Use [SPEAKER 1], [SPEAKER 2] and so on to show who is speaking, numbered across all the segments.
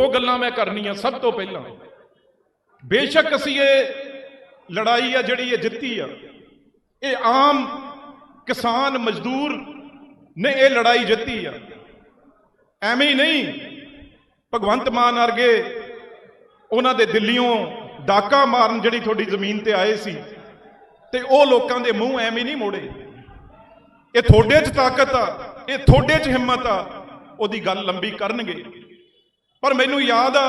[SPEAKER 1] ਦੋ ਗੱਲਾਂ ਮੈਂ ਕਰਨੀਆਂ ਸਭ ਤੋਂ ਪਹਿਲਾਂ। ਬੇਸ਼ੱਕ ਅਸੀਂ ਇਹ ਲੜਾਈ ਆ ਜਿਹੜੀ ਇਹ ਜਿੱਤੀ ਆ, ਇਹ ਆਮ ਕਿਸਾਨ ਮਜ਼ਦੂਰ ਨੇ ਇਹ ਲੜਾਈ ਜਿੱਤੀ ਆ। ਐਵੇਂ ਹੀ ਨਹੀਂ, ਭਗਵੰਤ ਮਾਨ ਵਰਗੇ ਉਹਨਾਂ ਦੇ ਦਿੱਲੀੋਂ ਡਾਕਾ ਮਾਰਨ ਜਿਹੜੀ ਤੁਹਾਡੀ ਜ਼ਮੀਨ ਤੇ ਆਏ ਸੀ, ਤੇ ਉਹ ਲੋਕਾਂ ਦੇ ਮੂੰਹ ਐਵੇਂ ਨਹੀਂ ਮੋੜੇ। ਇਹ ਤੁਹਾਡੇ 'ਚ ਤਾਕਤ ਆ, ਇਹ ਤੁਹਾਡੇ 'ਚ ਹਿੰਮਤ ਆ, ਉਹਦੀ ਗੱਲ ਲੰਬੀ ਕਰਨਗੇ। ਪਰ ਮੈਨੂੰ ਯਾਦ ਆ,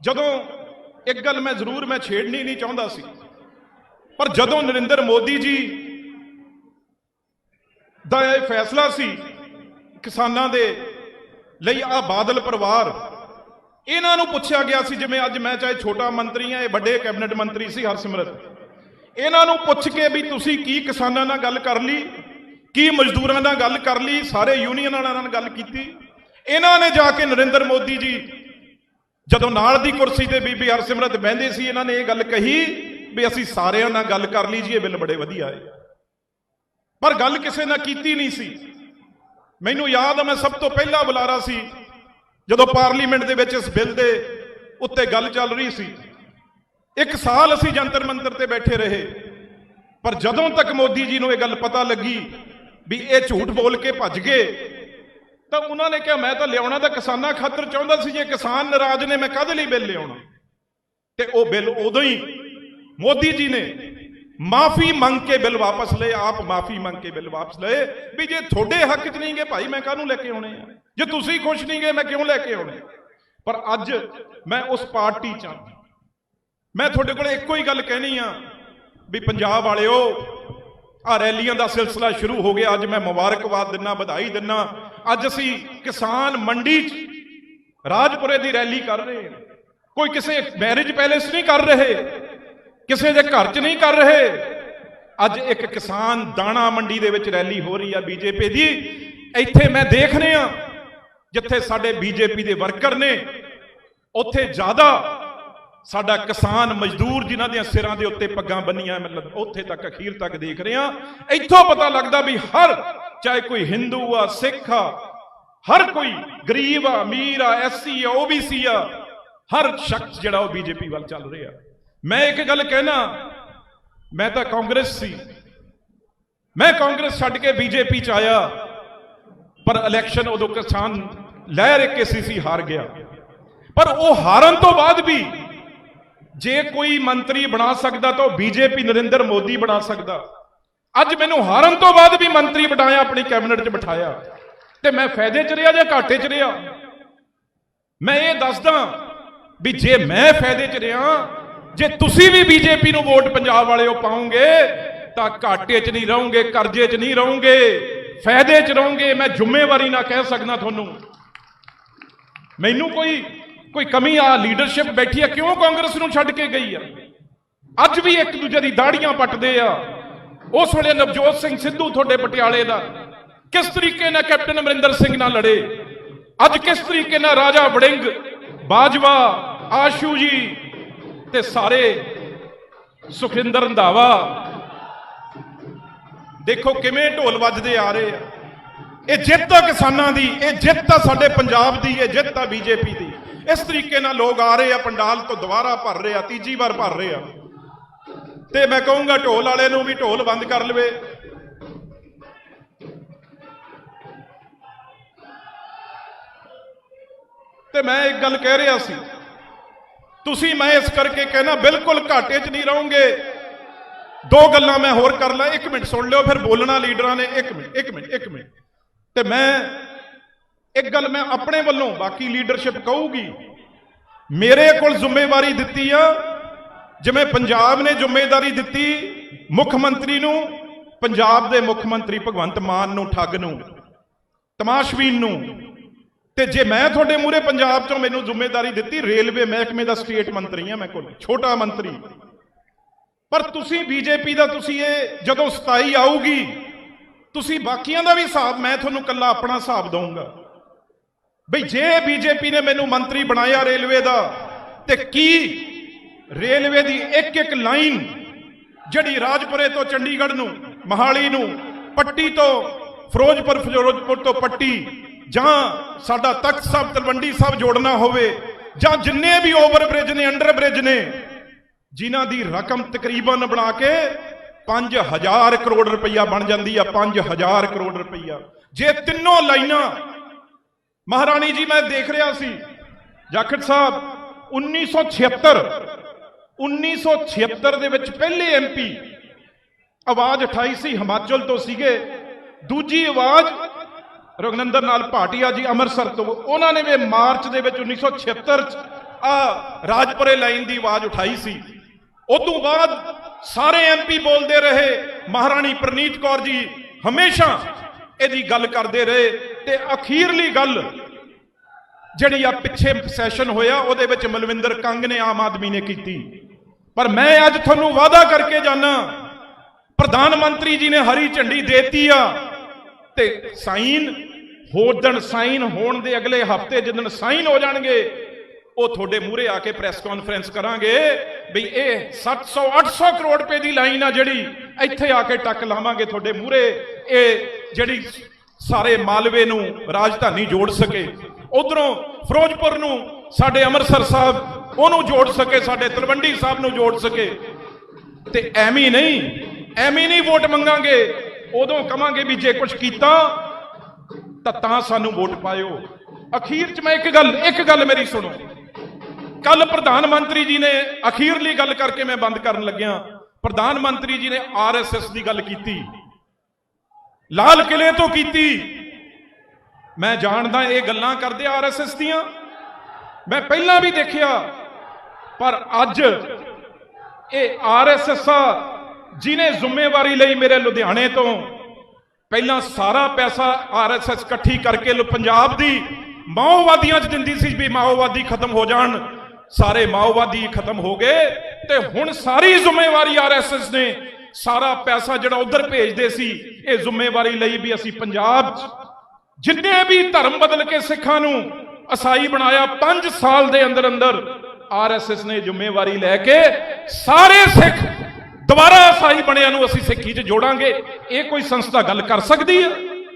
[SPEAKER 1] ਜਦੋਂ ਇੱਕ ਗੱਲ ਮੈਂ ਜ਼ਰੂਰ ਮੈਂ ਛੇੜਨੀ ਨਹੀਂ ਚਾਹੁੰਦਾ ਸੀ। ਪਰ ਜਦੋਂ ਨਰਿੰਦਰ ਮੋਦੀ ਜੀ ਦਾ ਇਹ ਫੈਸਲਾ ਸੀ ਕਿਸਾਨਾਂ ਦੇ ਲਈ ਆ ਬਾਦਲ ਪਰਿਵਾਰ, ਇਹਨਾਂ ਨੂੰ ਪੁੱਛਿਆ ਗਿਆ ਸੀ, ਜਿਵੇਂ ਅੱਜ ਮੈਂ ਚਾਹੇ ਛੋਟਾ ਮੰਤਰੀ ਆ ਇਹ ਵੱਡੇ ਕੈਬਨਿਟ ਮੰਤਰੀ ਸੀ ਹਰਸਿਮਰਤ। ਇਹਨਾਂ ਨੂੰ ਪੁੱਛ ਕੇ ਵੀ ਤੁਸੀਂ ਕੀ ਕਿਸਾਨਾਂ ਨਾਲ ਗੱਲ ਕਰ ਲਈ, ਕੀ ਮਜ਼ਦੂਰਾਂ ਨਾਲ ਗੱਲ ਕਰ ਲਈ, ਸਾਰੇ ਯੂਨੀਅਨ ਵਾਲਿਆਂ ਨਾਲ ਗੱਲ ਕੀਤੀ? ਇਹਨਾਂ ਨੇ ਜਾ ਕੇ ਨਰਿੰਦਰ ਮੋਦੀ ਜੀ, ਜਦੋਂ ਨਾਲ ਦੀ ਕੁਰਸੀ ਤੇ ਬੀਬੀ ਹਰਸਿਮਰਤ ਬਹਿੰਦੇ ਸੀ, ਇਹਨਾਂ ਨੇ ਇਹ ਗੱਲ ਕਹੀ ਵੀ ਅਸੀਂ ਸਾਰਿਆਂ ਨਾਲ ਗੱਲ ਕਰ ਲਈ ਜੀ ਇਹ ਬਿੱਲ ਬੜੇ ਵਧੀਆ ਹੈ। ਪਰ ਗੱਲ ਕਿਸੇ ਨਾਲ ਕੀਤੀ ਨਹੀਂ ਸੀ। ਮੈਨੂੰ ਯਾਦ ਆ, ਮੈਂ ਸਭ ਤੋਂ ਪਹਿਲਾ ਬੁਲਾਰਾ ਸੀ, ਜਦੋਂ ਪਾਰਲੀਮੈਂਟ ਦੇ ਵਿੱਚ ਇਸ ਬਿੱਲ ਦੇ ਉੱਤੇ ਗੱਲ ਚੱਲ ਰਹੀ ਸੀ। ਇੱਕ ਸਾਲ ਅਸੀਂ ਜੰਤਰ ਮੰਤਰ ਤੇ ਬੈਠੇ ਰਹੇ, ਪਰ ਜਦੋਂ ਤੱਕ ਮੋਦੀ ਜੀ ਨੂੰ ਇਹ ਗੱਲ ਪਤਾ ਲੱਗੀ ਵੀ ਇਹ ਝੂਠ ਬੋਲ ਕੇ ਭੱਜ ਗਏ ਤਾਂ ਉਹਨਾਂ ਨੇ ਕਿਹਾ, ਮੈਂ ਤਾਂ ਲਿਆਉਣਾ ਤਾਂ ਕਿਸਾਨਾਂ ਖਾਤਰ ਚਾਹੁੰਦਾ ਸੀ, ਜੇ ਕਿਸਾਨ ਨਾਰਾਜ਼ ਨੇ, ਮੈਂ ਕਾਹਦੇ ਲਈ ਬਿੱਲ ਲਿਆਉਣਾ? ਤੇ ਉਹ ਬਿੱਲ ਉਦੋਂ ਹੀ ਮੋਦੀ ਜੀ ਨੇ ਮਾਫੀ ਮੰਗ ਕੇ ਬਿੱਲ ਵਾਪਸ ਲਏ, ਆਪ ਮਾਫੀ ਮੰਗ ਕੇ ਬਿੱਲ ਵਾਪਸ ਲਏ, ਵੀ ਜੇ ਤੁਹਾਡੇ ਹੱਕ 'ਚ ਨਹੀਂ ਗਏ ਭਾਈ ਮੈਂ ਕਾਹਨੂੰ ਲੈ ਕੇ ਆਉਣੇ ਆ? ਜੇ ਤੁਸੀਂ ਖੁਸ਼ ਨਹੀਂ ਗਏ ਮੈਂ ਕਿਉਂ ਲੈ ਕੇ ਆਉਣੇ? ਪਰ ਅੱਜ ਮੈਂ ਉਸ ਪਾਰਟੀ 'ਚ ਹਾਂ। ਮੈਂ ਤੁਹਾਡੇ ਕੋਲ ਇੱਕੋ ਹੀ ਗੱਲ ਕਹਿਣੀ ਆ, ਵੀ ਪੰਜਾਬ ਵਾਲਿਓ ਆ ਰੈਲੀਆਂ ਦਾ ਸਿਲਸਿਲਾ ਸ਼ੁਰੂ ਹੋ ਗਿਆ, ਅੱਜ ਮੈਂ ਮੁਬਾਰਕਬਾਦ ਦਿੰਨਾ, ਵਧਾਈ ਦਿੰਨਾ ਅੱਜ ਅਸੀਂ ਕਿਸਾਨ ਮੰਡੀ 'ਚ ਰਾਜਪੁਰੇ ਦੀ ਰੈਲੀ ਕਰ ਰਹੇ ਹਾਂ। ਕੋਈ ਕਿਸੇ ਮੈਰਿਜ ਪੈਲੇਸ ਨਹੀਂ ਕਰ ਰਹੇ, ਕਿਸੇ ਦੇ ਘਰ 'ਚ ਨਹੀਂ ਕਰ ਰਹੇ। ਅੱਜ ਇੱਕ ਕਿਸਾਨ ਦਾਣਾ ਮੰਡੀ ਦੇ ਵਿੱਚ ਰੈਲੀ ਹੋ ਰਹੀ ਆ ਬੀਜੇਪੀ ਦੀ। ਇੱਥੇ ਮੈਂ ਦੇਖ ਰਿਹਾ ਜਿੱਥੇ ਸਾਡੇ ਬੀਜੇਪੀ ਦੇ ਵਰਕਰ ਨੇ, ਉੱਥੇ ਜ਼ਿਆਦਾ ਸਾਡਾ ਕਿਸਾਨ ਮਜ਼ਦੂਰ ਜਿਨ੍ਹਾਂ ਦੀਆਂ ਸਿਰਾਂ ਦੇ ਉੱਤੇ ਪੱਗਾਂ ਬੰਨੀਆਂ, ਮਤਲਬ ਉੱਥੇ ਤੱਕ ਅਖੀਰ ਤੱਕ ਦੇਖ ਰਿਹਾ ਇੱਥੋਂ ਪਤਾ ਲੱਗਦਾ ਵੀ ਹਰ ਚਾਹੇ ਕੋਈ ਹਿੰਦੂ ਆ ਸਿੱਖ ਆ, ਹਰ ਕੋਈ ਗਰੀਬ ਆ, ਅਮੀਰ ਆ, ਐਸਸੀ ਆ ਓਬੀਸੀ ਆ, ਹਰ ਸ਼ਖਸ ਜਿਹੜਾ ਉਹ ਬੀਜੇਪੀ ਵੱਲ ਚੱਲ ਰਿਹਾ। ਮੈਂ ਇੱਕ ਗੱਲ ਕਹਿਣਾ, ਮੈਂ ਤਾਂ ਕਾਂਗਰਸ ਸੀ। ਮੈਂ ਕਾਂਗਰਸ ਛੱਡ ਕੇ ਬੀਜੇਪੀ ਚ ਆਇਆ, ਪਰ ਇਲੈਕਸ਼ਨ ਉਦੋਂ ਕਿਸਾਨ ਲਹਿਰ ਇੱਕ ਸੀ, ਹਾਰ ਗਿਆ। ਪਰ ਉਹ ਹਾਰਨ ਤੋਂ ਬਾਅਦ ਵੀ ਜੇ ਕੋਈ ਮੰਤਰੀ ਬਣਾ ਸਕਦਾ ਤਾਂ ਉਹ ਬੀਜੇਪੀ ਨਰਿੰਦਰ ਮੋਦੀ ਬਣਾ ਸਕਦਾ। ਅੱਜ ਮੈਨੂੰ ਹਾਰਨ ਤੋਂ ਬਾਅਦ ਵੀ ਮੰਤਰੀ ਬਣਾਇਆ, ਆਪਣੀ ਕੈਬਨਿਟ 'ਚ ਬਿਠਾਇਆ। ਤੇ ਮੈਂ ਫਾਇਦੇ 'ਚ ਰਿਹਾ ਜਾਂ ਘਾਟੇ 'ਚ ਰਿਹਾ? ਮੈਂ ਇਹ ਦੱਸਦਾ ਵੀ ਜੇ ਮੈਂ ਫਾਇਦੇ 'ਚ ਰਿਹਾ, ਜੇ ਤੁਸੀਂ ਵੀ ਬੀਜੇਪੀ ਨੂੰ ਵੋਟ ਪੰਜਾਬ ਵਾਲਿਓ ਪਾਉਂਗੇ, ਤਾਂ ਘਾਟੇ 'ਚ ਨਹੀਂ ਰਹੋਗੇ, ਕਰਜ਼ੇ 'ਚ ਨਹੀਂ ਰਹੋਗੇ, ਫਾਇਦੇ 'ਚ ਰਹੋਗੇ, ਮੈਂ ਜ਼ਿੰਮੇਵਾਰੀ ਨਾਲ ਕਹਿ ਸਕਦਾ ਤੁਹਾਨੂੰ। ਮੈਨੂੰ ਕੋਈ ਕੋਈ ਕਮੀ ਆ, ਲੀਡਰਸ਼ਿਪ ਬੈਠੀ ਆ, ਕਿਉਂ ਕਾਂਗਰਸ ਨੂੰ ਛੱਡ ਕੇ ਗਈ ਆ? ਅੱਜ ਵੀ ਇੱਕ ਦੂਜੇ ਦੀ ਦਾੜੀਆਂ ਪੱਟਦੇ ਆ। ਉਸ ਵੇਲੇ ਨਵਜੋਤ ਸਿੰਘ ਸਿੱਧੂ ਤੁਹਾਡੇ ਪਟਿਆਲੇ ਦਾ। ਕਿਸ ਤਰੀਕੇ ਨਾਲ ਕੈਪਟਨ ਅਮਰਿੰਦਰ ਸਿੰਘ ਨਾਲ ਲੜੇ? ਅੱਜ ਕਿਸ ਤਰੀਕੇ ਨਾਲ ਰਾਜਾ ਵੜਿੰਗ, ਬਾਜਵਾ, ਆਸ਼ੂ ਜੀ ਤੇ ਸਾਰੇ ਸੁਖਿੰਦਰ ਰੰਧਾਵਾ। ਦੇਖੋ ਕਿਵੇਂ ਢੋਲ ਵੱਜਦੇ ਆ ਰਹੇ ਆ। ਇਹ ਜਿੱਤ ਆ ਕਿਸਾਨਾਂ ਦੀ, ਇਹ ਜਿੱਤ ਆ ਸਾਡੇ ਪੰਜਾਬ ਦੀ, ਇਹ ਜਿੱਤ ਆ ਬੀਜੇਪੀ ਦੀ। ਇਸ ਤਰੀਕੇ ਨਾਲ ਲੋਕ ਆ ਰਹੇ ਆ, ਪੰਡਾਲ ਤੋਂ ਦੁਬਾਰਾ ਭਰ ਰਹੇ ਆ, ਤੀਜੀ ਵਾਰ ਭਰ ਰਹੇ ਆ। ਤੇ ਮੈਂ ਕਹੂੰਗਾ ਢੋਲ ਵਾਲੇ ਨੂੰ ਵੀ ਢੋਲ ਬੰਦ ਕਰ ਲਵੇ। ਤੇ ਮੈਂ ਇੱਕ ਗੱਲ ਕਹਿ ਰਿਹਾ ਸੀ, ਤੁਸੀਂ ਮੈਂ ਇਸ ਕਰਕੇ ਕਹਿਣਾ ਬਿਲਕੁਲ ਘਾਟੇ 'ਚ ਨਹੀਂ ਰਹੋਗੇ। ਦੋ ਗੱਲਾਂ ਮੈਂ ਹੋਰ ਕਰ ਲਾਂ, ਇੱਕ ਮਿੰਟ ਸੁਣ ਲਿਓ, ਫਿਰ ਬੋਲਣਾ ਲੀਡਰਾਂ ਨੇ, ਇੱਕ ਮਿੰਟ ਇੱਕ ਮਿੰਟ ਇੱਕ ਮਿੰਟ। ਤੇ ਮੈਂ ਇੱਕ ਗੱਲ ਮੈਂ ਆਪਣੇ ਵੱਲੋਂ ਬਾਕੀ ਲੀਡਰਸ਼ਿਪ ਕਹੂਗੀ। ਮੇਰੇ ਕੋਲ ਜ਼ਿੰਮੇਵਾਰੀ ਦਿੱਤੀ ਆ ਜਿਵੇਂ ਪੰਜਾਬ ਨੇ ਜ਼ਿੰਮੇਵਾਰੀ ਦਿੱਤੀ ਮੁੱਖ ਮੰਤਰੀ ਨੂੰ, ਪੰਜਾਬ ਦੇ ਮੁੱਖ ਮੰਤਰੀ ਭਗਵੰਤ ਮਾਨ ਨੂੰ, ਠੱਗ ਨੂੰ, ਤਮਾਸ਼ਬੀਨ ਨੂੰ। ਤੇ ਜੇ ਮੈਂ ਤੁਹਾਡੇ ਮੂਹਰੇ ਪੰਜਾਬ ਚੋਂ ਮੈਨੂੰ ਜ਼ਿੰਮੇਵਾਰੀ ਦਿੱਤੀ, ਰੇਲਵੇ ਮਹਿਕਮੇ ਦਾ ਸਟੇਟ ਮੰਤਰੀ ਆ ਮੈਂ ਕੋਲ, ਛੋਟਾ ਮੰਤਰੀ। ਪਰ ਤੁਸੀਂ ਬੀਜੇਪੀ ਦਾ, ਤੁਸੀਂ ਇਹ ਜਦੋਂ 27 ਆਊਗੀ, ਤੁਸੀਂ ਬਾਕੀਆਂ ਦਾ ਵੀ ਹਿਸਾਬ, ਮੈਂ ਤੁਹਾਨੂੰ ਕੱਲਾ ਆਪਣਾ ਹਿਸਾਬ ਦਊਂਗਾ। ਬਈ ਜੇ ਬੀਜੇਪੀ ਨੇ ਮੈਨੂੰ ਮੰਤਰੀ ਬਣਾਇਆ ਰੇਲਵੇ ਦਾ, ਤੇ ਕੀ ਰੇਲਵੇ ਦੀ ਇੱਕ ਇੱਕ ਲਾਈਨ ਜਿਹੜੀ ਰਾਜਪੁਰੇ ਤੋਂ ਚੰਡੀਗੜ੍ਹ ਨੂੰ, ਮਹਾਲੀ ਨੂੰ, ਪੱਟੀ ਤੋਂ ਫਿਰੋਜ਼ਪੁਰ ਫਿਰੋਜ਼ਪੁਰ ਤੋਂ ਪੱਟੀ ਜਾਂ ਸਾਡਾ ਤਖਤ ਸਾਹਿਬ, ਤਲਵੰਡੀ ਸਾਹਿਬ ਜੋੜਨਾ ਹੋਵੇ ਜਾਂ ਜਿੰਨੇ ਵੀ ਓਵਰ ਬ੍ਰਿਜ ਨੇ ਅੰਡਰ ਬ੍ਰਿਜ ਨੇ, ਜਿਨ੍ਹਾਂ ਦੀ ਰਕਮ ਤਕਰੀਬਨ ਬਣਾ ਕੇ 5000 ਕਰੋੜ ਰੁਪਈਆ ਬਣ ਜਾਂਦੀ ਆ 5000 ਕਰੋੜ ਰੁਪਈਆ। ਜੇ ਤਿੰਨੋਂ ਲਾਈਨਾਂ, ਮਹਾਰਾਣੀ ਜੀ, ਮੈਂ ਦੇਖ ਰਿਹਾ ਸੀ, ਜਾਖੜ ਸਾਹਿਬ 1976 1976 ਦੇ ਵਿੱਚ ਪਹਿਲੇ ਐਮਪੀ ਆਵਾਜ਼ ਉਠਾਈ ਸੀ, ਹਿਮਾਚਲ ਤੋਂ ਸੀਗੇ। ਦੂਜੀ ਆਵਾਜ਼ ਰਗਨੰਦਰ ਨਾਲ ਭਾਟੀਆ ਜੀ ਅੰਮ੍ਰਿਤਸਰ ਤੋਂ। ਉਹਨਾਂ ਨੇ ਵੀ ਮਾਰਚ ਦੇ ਵਿੱਚ 1976 ਚ ਆ ਰਾਜਪੁਰੇ ਲਾਈਨ ਦੀ ਆਵਾਜ਼ ਉਠਾਈ ਸੀ। ਉਦੋਂ ਬਾਅਦ ਸਾਰੇ ਐਮਪੀ ਬੋਲਦੇ ਰਹੇ। ਮਹਾਰਾਣੀ ਪ੍ਰਨੀਤ ਕੌਰ ਜੀ ਹਮੇਸ਼ਾ ਇਹਦੀ ਗੱਲ ਕਰਦੇ ਰਹੇ। ਤੇ ਅਖੀਰਲੀ ਗੱਲ ਜਿਹੜੀ ਆ ਪਿੱਛੇ ਸੈਸ਼ਨ ਹੋਇਆ, ਉਹਦੇ ਵਿੱਚ ਮਲਵਿੰਦਰ ਕੰਗ ਨੇ ਆਮ ਆਦਮੀ ਨੇ ਕੀਤੀ। ਪਰ ਮੈਂ ਅੱਜ ਤੁਹਾਨੂੰ ਵਾਅਦਾ ਕਰਕੇ ਜਾਣਾ ਪ੍ਰਧਾਨ ਮੰਤਰੀ ਜੀ ਨੇ ਹਰੀ ਝੰਡੀ ਦੇਤੀ ਆ, ਤੇ ਸਾਈਨ ਹੋਦਣ ਸਾਈਨ ਹੋਣ ਦੇ ਅਗਲੇ ਹਫ਼ਤੇ ਜਦੋਂ ਸਾਈਨ ਹੋ ਜਾਣਗੇ, ਉਹ ਤੁਹਾਡੇ ਮੂਹਰੇ ਆ ਕੇ ਪ੍ਰੈਸ ਕਾਨਫਰੰਸ ਕਰਾਂਗੇ ਵੀ ਇਹ 700 800 ਕਰੋੜ ਰੁਪਏ ਦੀ ਲਾਈਨ ਆ ਜਿਹੜੀ ਇੱਥੇ ਆ ਕੇ ਟੱਕ ਲਾਵਾਂਗੇ ਤੁਹਾਡੇ ਮੂਹਰੇ, ਇਹ ਜਿਹੜੀ ਸਾਰੇ ਮਾਲਵੇ ਨੂੰ ਰਾਜਧਾਨੀ ਜੋੜ ਸਕੇ। ਉਧਰੋਂ ਫਿਰੋਜ਼ਪੁਰ ਨੂੰ ਸਾਡੇ ਅੰਮ੍ਰਿਤਸਰ ਸਾਹਿਬ ਉਹਨੂੰ ਜੋੜ ਸਕੇ, ਸਾਡੇ ਤਲਵੰਡੀ ਸਾਹਿਬ ਨੂੰ ਜੋੜ ਸਕੇ। ਤੇ ਐਵੇਂ ਨਹੀਂ ਐਵੇਂ ਨਹੀਂ ਵੋਟ ਮੰਗਾਂਗੇ, ਉਦੋਂ ਕਵਾਂਗੇ ਵੀ ਜੇ ਕੁਝ ਕੀਤਾ, ਤਾਂ ਤਾਂ ਸਾਨੂੰ ਵੋਟ ਪਾਇਓ। ਅਖੀਰ 'ਚ ਮੈਂ ਇੱਕ ਗੱਲ ਇੱਕ ਗੱਲ ਮੇਰੀ ਸੁਣੋ। ਕੱਲ ਪ੍ਰਧਾਨ ਮੰਤਰੀ ਜੀ ਨੇ ਅਖੀਰਲੀ ਗੱਲ ਕਰਕੇ ਮੈਂ ਬੰਦ ਕਰਨ ਲੱਗਿਆ। ਪ੍ਰਧਾਨ ਮੰਤਰੀ ਜੀ ਨੇ ਆਰਐਸਐਸ ਦੀ ਗੱਲ ਕੀਤੀ। ਲਾਲ ਕਿਲੇ ਤੋਂ ਕੀਤੀ। ਮੈਂ ਜਾਣਦਾ ਇਹ ਗੱਲਾਂ ਕਰਦੇ ਆਰਐਸਐਸ ਦੀਆਂ। ਮੈਂ ਪਹਿਲਾਂ ਵੀ ਦੇਖਿਆ ਪਰ ਅੱਜ ਇਹ ਆਰਐਸਐਸ ਆ ਜਿਨੇ ਜ਼ਿੰਮੇਵਾਰੀ ਲਈ ਮੇਰੇ ਲੁਧਿਆਣੇ ਤੋਂ ਪਹਿਲਾਂ ਸਾਰਾ ਪੈਸਾ ਆਰਐਸਐਸ ਇਕੱਠੀ ਕਰਕੇ ਪੰਜਾਬ ਦੀ ਮਾਓਵਾਦੀਆਂ 'ਚ ਦਿੰਦੀ ਸੀ ਵੀ ਮਾਓਵਾਦੀ ਖਤਮ ਹੋ ਜਾਣ, ਸਾਰੇ ਮਾਓਵਾਦੀ ਖਤਮ ਹੋ ਗਏ ਤੇ ਹੁਣ ਸਾਰੀ ਜ਼ਿੰਮੇਵਾਰੀ ਆਰਐਸਐਸ ਨੇ ਸਾਰਾ ਪੈਸਾ ਜਿਹੜਾ ਉਧਰ ਭੇਜਦੇ ਸੀ, ਇਹ ਜ਼ਿੰਮੇਵਾਰੀ ਲਈ ਵੀ ਅਸੀਂ ਪੰਜਾਬ 'ਚ ਜਿੰਨੇ ਵੀ ਧਰਮ ਬਦਲ ਕੇ ਸਿੱਖਾਂ ਨੂੰ ਅਸਾਈ ਬਣਾਇਆ 5 ਸਾਲ ਦੇ ਅੰਦਰ ਅੰਦਰ ਆਰਐਸਐਸ ਨੇ ਜ਼ਿੰਮੇਵਾਰੀ ਲੈ ਕੇ ਸਾਰੇ ਸਿੱਖ ਦੁਬਾਰਾ ਸਾਈ ਬਣਿਆਂ ਨੂੰ ਅਸੀਂ ਸਿੱਖੀ 'ਚ ਜੋੜਾਂਗੇ। ਇਹ ਕੋਈ ਸੰਸਥਾ ਗੱਲ ਕਰ ਸਕਦੀ ਹੈ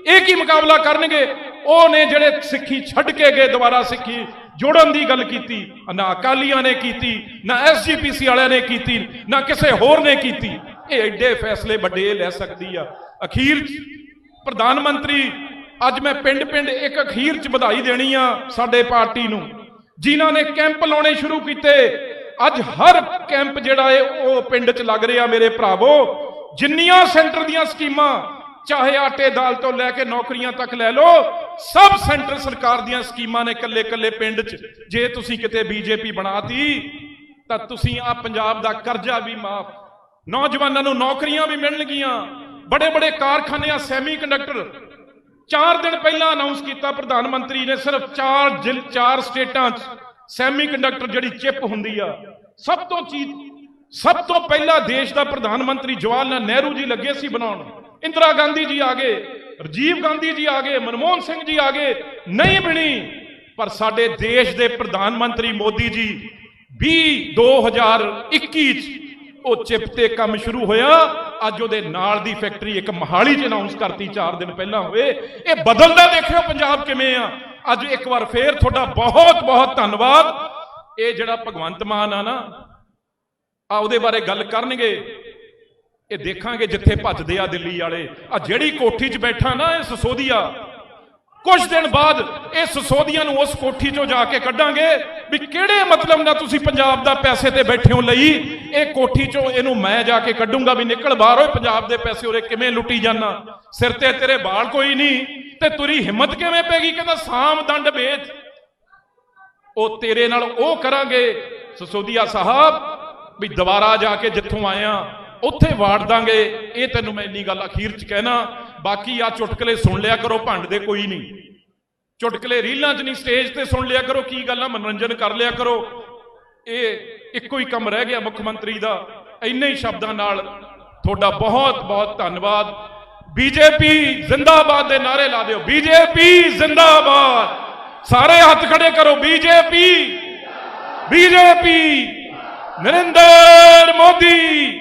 [SPEAKER 1] ਇਹ ਕੀ ਮੁਕਾਬਲਾ ਕਰਨਗੇ? ਉਹ ਨੇ ਜਿਹੜੇ ਸਿੱਖੀ ਛੱਡ ਕੇ ਗਏ, ਦੁਬਾਰਾ ਸਿੱਖੀ ਜੋੜਨ ਦੀ ਗੱਲ ਕੀਤੀ, ਨਾ ਅਕਾਲੀਆਂ ਨੇ ਕੀਤੀ, ਨਾ ਐਸਜੀਪੀਸੀ ਵਾਲਿਆਂ ਨੇ ਕੀਤੀ, ਨਾ ਕਿਸੇ ਹੋਰ ਨੇ ਕੀਤੀ। ਇਹ ਐਡੇ ਫੈਸਲੇ ਵੱਡੇ ਲੈ ਸਕਦੀ ਆ। ਅਖੀਰ ਪ੍ਰਧਾਨ ਮੰਤਰੀ, ਅੱਜ ਮੈਂ ਪਿੰਡ-ਪਿੰਡ ਇੱਕ ਅਖੀਰ 'ਚ ਵਧਾਈ ਦੇਣੀ ਆ ਸਾਡੇ ਪਾਰਟੀ ਨੂੰ। ਜਿਨ੍ਹਾਂ ਨੇ ਕੈਂਪ ਲਾਉਣੇ ਸ਼ੁਰੂ ਕੀਤੇ, ਅੱਜ ਹਰ ਕੈਂਪ ਜਿਹੜਾ ਏ, ਉਹ ਪਿੰਡ 'ਚ ਲੱਗ ਰਿਹਾ ਮੇਰੇ ਭਰਾਵੋ। ਜਿੰਨੀਆਂ ਸੈਂਟਰ ਦੀਆਂ ਸਕੀਮਾਂ, ਚਾਹੇ ਆਟੇ ਦਾਲ ਤੋਂ ਲੈ ਕੇ ਨੌਕਰੀਆਂ ਤੱਕ ਲੈ ਲਓ, ਸਭ ਸੈਂਟਰ ਸਰਕਾਰ ਦੀਆਂ ਸਕੀਮਾਂ ਨੇ ਕੱਲੇ-ਕੱਲੇ ਪਿੰਡ 'ਚ। ਜੇ ਤੁਸੀਂ ਕਿਤੇ ਬੀਜੇਪੀ ਬਣਾਤੀ, ਤਾਂ ਤੁਸੀਂ ਆ ਪੰਜਾਬ ਦਾ ਕਰਜ਼ਾ ਵੀ ਮਾਫ। ਨੌਜਵਾਨਾਂ ਨੂੰ ਨੌਕਰੀਆਂ ਵੀ ਮਿਲਣਗੀਆਂ। ਬੜੇ ਬੜੇ ਕਾਰਖਾਨਿਆਂ ਸੈਮੀ ਕੰਡਕਟਰ ਚਾਰ ਦਿਨ ਪਹਿਲਾਂ ਅਨਾਉਂਸ ਕੀਤਾ ਪ੍ਰਧਾਨ ਮੰਤਰੀ ਨੇ, ਸਿਰਫ ਚਾਰ ਜ਼ਿਲ, ਚਾਰ ਸਟੇਟਾਂ 'ਚ ਸੈਮੀ ਕੰਡਕਟਰ ਜਿਹੜੀ ਚਿਪ ਹੁੰਦੀ ਆ, ਸਭ ਤੋਂ ਚੀਜ਼, ਸਭ ਤੋਂ ਪਹਿਲਾਂ ਦੇਸ਼ ਦਾ ਪ੍ਰਧਾਨ ਮੰਤਰੀ ਜਵਾਹਰ ਲਾਲ ਨਹਿਰੂ ਜੀ ਲੱਗੇ ਸੀ ਬਣਾਉਣ। ਇੰਦਰਾ ਗਾਂਧੀ ਜੀ ਆ ਗਏ, ਰਾਜੀਵ ਗਾਂਧੀ ਜੀ ਆ ਗਏ, ਮਨਮੋਹਨ ਸਿੰਘ ਜੀ ਆ ਗਏ, ਨਹੀਂ ਬਣੀ। ਪਰ ਸਾਡੇ ਦੇਸ਼ ਦੇ ਪ੍ਰਧਾਨ ਮੰਤਰੀ ਮੋਦੀ ਜੀ 20 2021 ਚ ਉਹ ਚਿਪ ਤੇ ਕੰਮ ਸ਼ੁਰੂ ਹੋਇਆ। ਅੱਜ ਉਹਦੇ ਨਾਲ ਦੀ ਫੈਕਟਰੀ ਇੱਕ ਮਹਾਲੀ 'ਚ ਅਨਾਉਂਸ ਕਰਤੀ 4 ਦਿਨ ਪਹਿਲਾਂ ਹੋਏ। ਇਹ ਬਦਲਦਾ ਦੇਖਿਓ ਪੰਜਾਬ ਕਿਵੇਂ ਆ। ਅੱਜ ਇੱਕ ਵਾਰ ਫੇਰ ਤੁਹਾਡਾ ਬਹੁਤ ਬਹੁਤ ਧੰਨਵਾਦ। ਇਹ ਜਿਹੜਾ ਭਗਵੰਤ ਮਾਨ ਆ ਨਾ, ਆ ਉਹਦੇ ਬਾਰੇ ਗੱਲ ਕਰਨਗੇ। ਇਹ ਦੇਖਾਂਗੇ ਜਿੱਥੇ ਭੱਜਦੇ ਆ ਦਿੱਲੀ ਵਾਲੇ। ਆ ਜਿਹੜੀ ਕੋਠੀ 'ਚ ਬੈਠਾ ਨਾ, ਇਹ ਸਸੋਦੀਆ ਕੁਝ ਦਿਨ ਬਾਅਦ ਇਹ ਸਸੋਦੀਆਂ ਨੂੰ ਉਸ ਕੋਠੀ 'ਚੋਂ ਜਾ ਕੇ ਕੱਢਾਂਗੇ ਵੀ ਕਿਹੜੇ ਮਤਲਬ ਨਾਲ ਤੁਸੀਂ ਪੰਜਾਬ ਦਾ ਪੈਸੇ ਤੇ ਬੈਠੇ ਹੋ ਲਈ? ਇਹ ਕੋਠੀ 'ਚੋਂ ਇਹਨੂੰ ਮੈਂ ਜਾ ਕੇ ਕੱਢੂੰਗਾ ਵੀ ਨਿਕਲ ਬਾਹਰ ਓਏ ਪੰਜਾਬ ਦੇ ਪੈਸੇ ਉਰੇ ਕਿਵੇਂ ਲੁੱਟੀ ਜਾਣਾ ਸਿਰ ਤੇ ਤੇਰੇ ਬਾਲ ਕੋਈ ਨਹੀਂ ਤੇ ਤੁਰੀ ਹਿੰਮਤ ਕਿਵੇਂ ਪੈਗੀ ਕਹਿੰਦਾ ਸਾਮ ਦੰਡ ਵੇਚ। ਉਹ ਤੇਰੇ ਨਾਲ ਉਹ ਕਰਾਂਗੇ। ਸਸੋਦੀਆ ਸਾਹਿਬ, ਵੀ ਦੁਬਾਰਾ ਜਾ ਕੇ ਜਿੱਥੋਂ ਆਇਆ ਉੱਥੇ ਵਾੜ ਦਾਂਗੇ। ਇਹ ਤੈਨੂੰ ਮੈਂ ਇੰਨੀ ਗੱਲ ਅਖੀਰ ਚ ਕਹਿਣਾ ਬਾਕੀ ਆ ਚੁਟਕਲੇ ਸੁਣ ਲਿਆ ਕਰੋ, ਭੰਡ ਦੇ ਕੋਈ ਨਹੀਂ। ਚੁਟਕਲੇ ਰੀਲਾਂ 'ਚ ਨਹੀਂ, ਸਟੇਜ ਤੇ ਸੁਣ ਲਿਆ ਕਰੋ, ਕੀ ਗੱਲਾਂ ਮਨੋਰੰਜਨ ਕਰ ਲਿਆ ਕਰੋ। ਇਹ ਇੱਕੋ ਹੀ ਕੰਮ ਰਹਿ ਗਿਆ ਮੁੱਖ ਮੰਤਰੀ ਦਾ। ਇੰਨੇ ਹੀ ਸ਼ਬਦਾਂ ਨਾਲ ਤੁਹਾਡਾ ਬਹੁਤ ਬਹੁਤ ਧੰਨਵਾਦ। ਬੀਜੇਪੀ ਜ਼ਿੰਦਾਬਾਦ ਦੇ ਨਾਰੇ ਲਾ ਦਿਓ। ਬੀਜੇਪੀ ਜ਼ਿੰਦਾਬਾਦ। ਸਾਰੇ ਹੱਥ ਖੜੇ ਕਰੋ। BJP BJP. ਨਰਿੰਦਰ ਮੋਦੀ।